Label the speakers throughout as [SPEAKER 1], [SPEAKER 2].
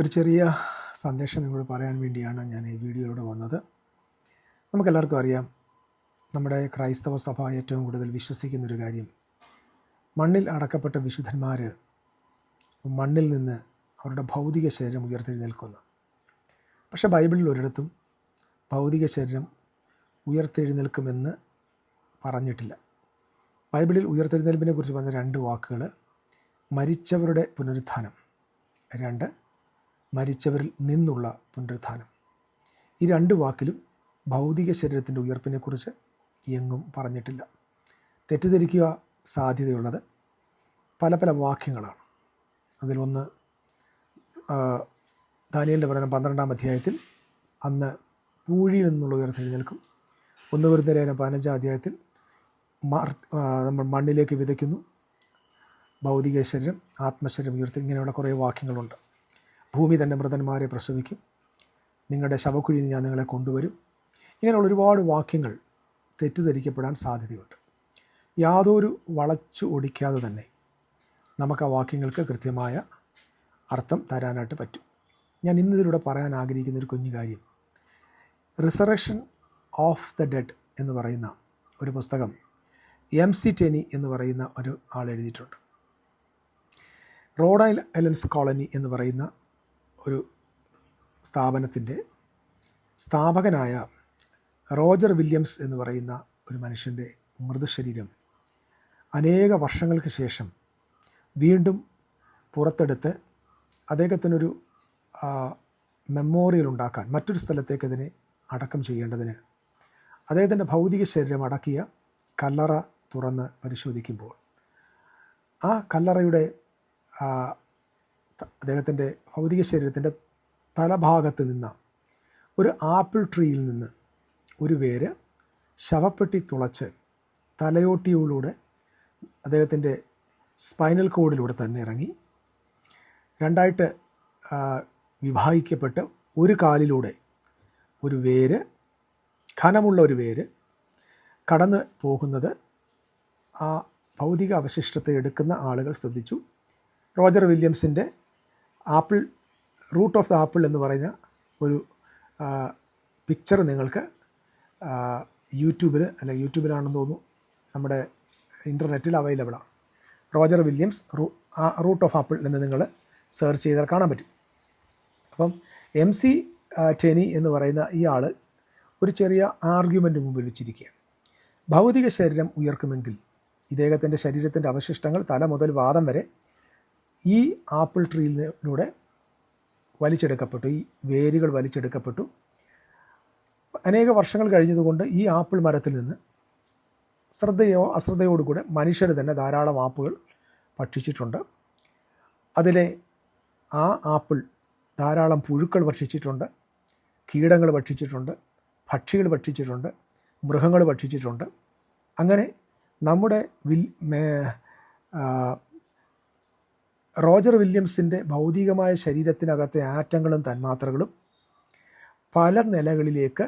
[SPEAKER 1] ഒരു ചെറിയ സന്ദേശം നിങ്ങളോട് പറയാൻ വേണ്ടിയാണ് ഞാൻ ഈ വീഡിയോയിലൂടെ വന്നത്. നമുക്കെല്ലാവർക്കും അറിയാം നമ്മുടെ ക്രൈസ്തവ സഭ ഏറ്റവും കൂടുതൽ വിശ്വസിക്കുന്നൊരു കാര്യം. മണ്ണിൽ അടക്കപ്പെട്ട വിശുദ്ധന്മാർ മണ്ണിൽ നിന്ന് അവരുടെ ഭൗതിക ശരീരം ഉയർത്തെഴുന്നേൽക്കുന്നു. പക്ഷേ ബൈബിളിൽ ഒരിടത്തും ഭൗതിക ശരീരം ഉയർത്തെഴുന്നേൽക്കുമെന്ന് പറഞ്ഞിട്ടില്ല. ബൈബിളിൽ ഉയർത്തെഴുന്നേൽപ്പിനെ കുറിച്ച് പറഞ്ഞ രണ്ട് വാക്കുകൾ മരിച്ചവരുടെ പുനരുത്ഥാനം. രണ്ട് മരിച്ചവരിൽ നിന്നുള്ള പുനരുത്ഥാനം. ഈ രണ്ട് വാക്കിലും ഭൗതിക ശരീരത്തിന്റെ ഉയർപ്പിനെക്കുറിച്ച് എങ്ങും പറഞ്ഞിട്ടില്ല. തെറ്റിദ്ധരിക്കുക സാധ്യതയുള്ളത് പല പല വാക്യങ്ങളാണ്. അതിലൊന്ന് ദാനിയലിന്റെ പഠനം പന്ത്രണ്ടാം അധ്യായത്തിൽ അന്ന് പൂഴിയിൽ നിന്നുള്ള ഉയർത്തെഴുന്നേൽക്കും ഒന്ന് വരുന്ന പതിനഞ്ചാം അധ്യായത്തിൽ നമ്മൾ മണ്ണിലേക്ക് വിതയ്ക്കുന്നു. ഭൗതിക ശരീരം ആത്മശരീരം ഉയർത്തി ഇങ്ങനെയുള്ള കുറേ വാക്യങ്ങളുണ്ട്. ഭൂമി തന്നെ മൃതന്മാരെ പ്രസവിക്കും. നിങ്ങളുടെ ശവക്കുഴിയിൽ നിന്ന് ഞാൻ നിങ്ങളെ കൊണ്ടുവരും. ഇങ്ങനെയുള്ള ഒരുപാട് വാക്യങ്ങൾ തെറ്റിദ്ധരിക്കപ്പെടാൻ സാധ്യതയുണ്ട്. യാതൊരു വളച്ചു ഒടിക്കാതെ തന്നെ നമുക്ക് ആ വാക്യങ്ങൾക്ക് കൃത്യമായ അർത്ഥം തരാനായിട്ട് പറ്റും. ഞാൻ ഇന്നിതിലൂടെ പറയാൻ ആഗ്രഹിക്കുന്ന ഒരു കുഞ്ഞു കാര്യം. റിസറക്ഷൻ ഓഫ് ദ ഡെഡ് എന്ന് പറയുന്ന ഒരു പുസ്തകം എം സി ടെനി എന്ന് പറയുന്ന ഒരു ആൾ എഴുതിയിട്ടുണ്ട്. റോഡ് ഐലൻഡ്സ് കോളനി എന്ന് പറയുന്ന ഒരു സ്ഥാപനത്തിന്റെ സ്ഥാപകനായ റോജർ വില്യംസ് എന്ന് പറയുന്ന ഒരു മനുഷ്യന്റെ മൃതശരീരം അനേക വർഷങ്ങൾക്ക് ശേഷം വീണ്ടും പുറത്തെടുത്ത് അദ്ദേഹത്തിനൊരു മെമ്മോറിയൽ ഉണ്ടാക്കാൻ മറ്റൊരു സ്ഥലത്തേക്ക് അതിനെ അടക്കം ചെയ്യേണ്ടതിന് അദ്ദേഹത്തിന്റെ ഭൗതിക ശരീരം അടക്കിയ കല്ലറ തുറന്ന് പരിശോധിക്കുമ്പോൾ ആ കല്ലറയുടെ അദ്ദേഹത്തിന്റെ ഭൗതിക ശരീരത്തിന്റെ തലഭാഗത്ത് നിന്ന് ഒരു ആപ്പിൾ ട്രീയിൽ നിന്ന് ഒരു വേര് ശവപ്പെട്ടി തുളച്ച് തലയോട്ടിയിലൂടെ അദ്ദേഹത്തിന്റെ സ്പൈനൽ കോഡിലൂടെ തന്നെ ഇറങ്ങി. രണ്ടായിട്ട് വിഭാഗിക്കപ്പെട്ട് ഒരു കാലിലൂടെ ഒരു വേര് ഖനമുള്ള ഒരു വേര് കടന്ന് പോകുന്നത് ആ ഭൗതിക അവശിഷ്ടത്തെ എടുക്കുന്ന ആളുകൾ ശ്രദ്ധിച്ചു. Roger വില്യംസിന്റെ apple root of the apple എന്ന് പറയുന്ന ഒരു പിക്ചർ നിങ്ങൾക്ക് യൂട്യൂബിൽ അല്ല യൂട്യൂബിലാണെന്ന് തോന്നുന്നു നമ്മുടെ ഇന്റർനെറ്റിൽ അവൈലബിളാണ് Roger Williams root of apple എന്ന് നിങ്ങൾ സെർച്ച് ചെയ്താൽ കാണാൻ പറ്റും. അപ്പം എം സി ടെനി എന്ന് പറയുന്ന ഈ ആൾ ഒരു ചെറിയ ആർഗ്യുമെന്റ് മുമ്പിൽ വെച്ചിരിക്കുകയാണ്. ഭൗതിക ശരീരം ഉയർക്കുമെങ്കിൽ ഇദ്ദേഹത്തിന്റെ ശരീരത്തിന്റെ അവശിഷ്ടങ്ങൾ തല മുതൽ വാദം വരെ ഈ ആപ്പിൾ ട്രീയിലൂടെ വലിച്ചെടുക്കപ്പെട്ടു. ഈ വേരുകൾ വലിച്ചെടുക്കപ്പെട്ടു. അനേക വർഷങ്ങൾ കഴിഞ്ഞതുകൊണ്ട് ഈ ആപ്പിൾ മരത്തിൽ നിന്ന് ശ്രദ്ധയോ അശ്രദ്ധയോടുകൂടെ മനുഷ്യർ തന്നെ ധാരാളം ആപ്പുകൾ ഭക്ഷിച്ചിട്ടുണ്ട്. അതിലെ ആ ആപ്പിൾ ധാരാളം പുഴുക്കൾ ഭക്ഷിച്ചിട്ടുണ്ട് കീടങ്ങൾ ഭക്ഷിച്ചിട്ടുണ്ട് പക്ഷികൾ ഭക്ഷിച്ചിട്ടുണ്ട് മൃഗങ്ങൾ ഭക്ഷിച്ചിട്ടുണ്ട്. അങ്ങനെ നമ്മുടെ വിൽ റോജർ വില്യംസിന്റെ ഭൗതികമായ ശരീരത്തിനകത്തെ ആറ്റങ്ങളും തന്മാത്രകളും പല നിലകളിലേക്ക്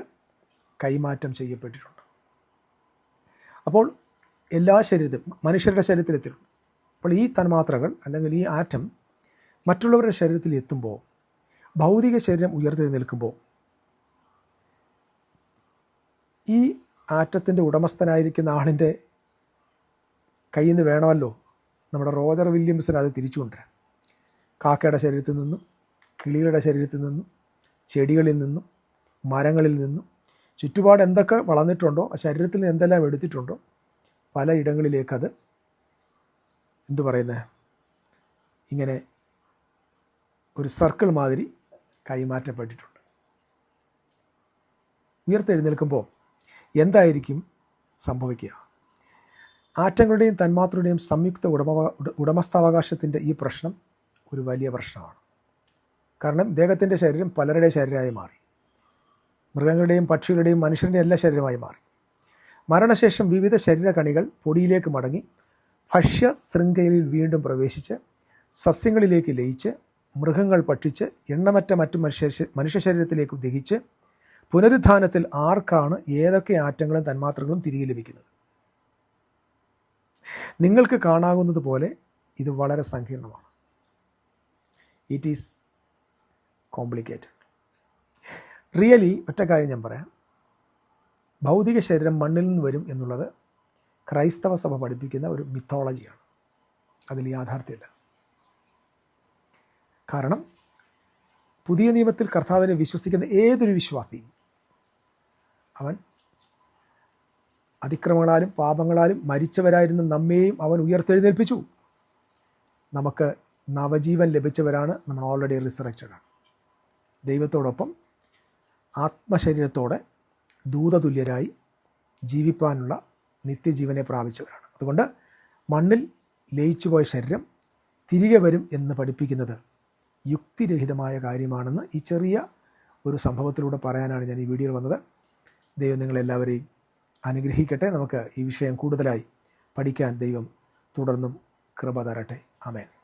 [SPEAKER 1] കൈമാറ്റം ചെയ്യപ്പെട്ടിട്ടുണ്ട്. അപ്പോൾ എല്ലാ ശരീരത്തിലും മനുഷ്യരുടെ ശരീരത്തിലെത്തിയിട്ടുണ്ട്. അപ്പോൾ ഈ തന്മാത്രകൾ അല്ലെങ്കിൽ ഈ ആറ്റം മറ്റുള്ളവരുടെ ശരീരത്തിൽ എത്തുമ്പോൾ ഭൗതിക ശരീരം ഉയർത്തെഴുന്നേൽക്കുമ്പോൾ ഈ ആറ്റത്തിന്റെ ഉടമസ്ഥനായിരിക്കുന്ന ആളിന്റെ കയ്യിൽ നിന്ന് വേണമല്ലോ നമ്മുടെ റോജർ വില്യംസിന് അത് തിരിച്ചു കൊണ്ടുവരാം കാക്കയുടെ ശരീരത്തിൽ നിന്നും കിളികളുടെ ശരീരത്തിൽ നിന്നും ചെടികളിൽ നിന്നും മരങ്ങളിൽ നിന്നും ചുറ്റുപാട് എന്തൊക്കെ വളർന്നിട്ടുണ്ടോ ആ ശരീരത്തിൽ നിന്ന് എന്തെല്ലാം എടുത്തിട്ടുണ്ടോ പല ഇടങ്ങളിലേക്കത് എന്തു പറയുന്നത് ഇങ്ങനെ ഒരു സർക്കിൾ മാതിരി കൈമാറ്റപ്പെട്ടിട്ടുണ്ട്. ഉയർത്തെഴുന്നേൽക്കുമ്പോൾ എന്തായിരിക്കും സംഭവിക്കുക? ആറ്റങ്ങളുടെയും തന്മാത്രയുടെയും സംയുക്ത ഉടമ ഉടമസ്ഥാവകാശത്തിന്റെ ഈ പ്രശ്നം ഒരു വലിയ പ്രശ്നമാണ്. കാരണം ഇദ്ദേഹത്തിന്റെ ശരീരം പലരുടെയും ശരീരമായി മാറി. മൃഗങ്ങളുടെയും പക്ഷികളുടെയും മനുഷ്യരുടെയും എല്ലാ ശരീരമായി മാറി. മരണശേഷം വിവിധ ശരീരകണികൾ പൊടിയിലേക്ക് മടങ്ങി ഭക്ഷ്യ ശൃംഖലയിൽ വീണ്ടും പ്രവേശിച്ച് സസ്യങ്ങളിലേക്ക് ലയിച്ച് മൃഗങ്ങൾ പക്ഷിച്ച് എണ്ണമറ്റ മറ്റു മനുഷ്യ മനുഷ്യ ശരീരത്തിലേക്ക് ദഹിച്ച് പുനരുദ്ധാനത്തിൽ ആർക്കാണ് ഏതൊക്കെ ആറ്റങ്ങളും തന്മാത്രകളും തിരികെ ലഭിക്കുന്നത്? നിങ്ങൾക്ക് കാണാവുന്നത് പോലെ ഇത് വളരെ സങ്കീർണമാണ്. ഇറ്റ് ഈസ് കോംപ്ലിക്കേറ്റഡ് റിയലി ഒറ്റ കാര്യം ഞാൻ പറയാം. ഭൗതിക ശരീരം മണ്ണിൽ നിന്ന് വരും എന്നുള്ളത് ക്രൈസ്തവ സഭ പഠിപ്പിക്കുന്ന ഒരു മിത്തോളജിയാണ് അതിൽ യാഥാർത്ഥ്യമില്ല. കാരണം പുതിയ നിയമത്തിൽ കർത്താവിനെ വിശ്വസിക്കുന്ന ഏതൊരു വിശ്വാസിയും അവൻ അതിക്രമങ്ങളാലും പാപങ്ങളാലും മരിച്ചവരായിരുന്ന നമ്മെയും അവൻ ഉയർത്തെഴുന്നേൽപ്പിച്ചു. നമുക്ക് നവജീവൻ ലഭിച്ചവരാണ് നമ്മൾ ഓൾറെഡി റിസറക്റ്റഡ് ആണ്. ദൈവത്തോടൊപ്പം ആത്മശരീരത്തോടെ ദൂതതുല്യരായി ജീവിപ്പാനുള്ള നിത്യജീവനെ പ്രാപിച്ചവരാണ്. അതുകൊണ്ട് മണ്ണിൽ ലയിച്ചുപോയ ശരീരം തിരികെ വരും എന്ന് പഠിപ്പിക്കുന്നത് യുക്തിരഹിതമായ കാര്യമാണെന്ന് ഈ ചെറിയ ഒരു സംഭവത്തിലൂടെ പറയാനാണ് ഞാൻ ഈ വീഡിയോയിൽ വന്നത്. ദൈവം നിങ്ങളെല്ലാവരെയും അനുഗ്രഹിക്കട്ടെ. നമുക്ക് ഈ വിഷയം കൂടുതലായി പഠിക്കാൻ ദൈവം തുടർന്നും കൃപ തരട്ടെ. അമേൻ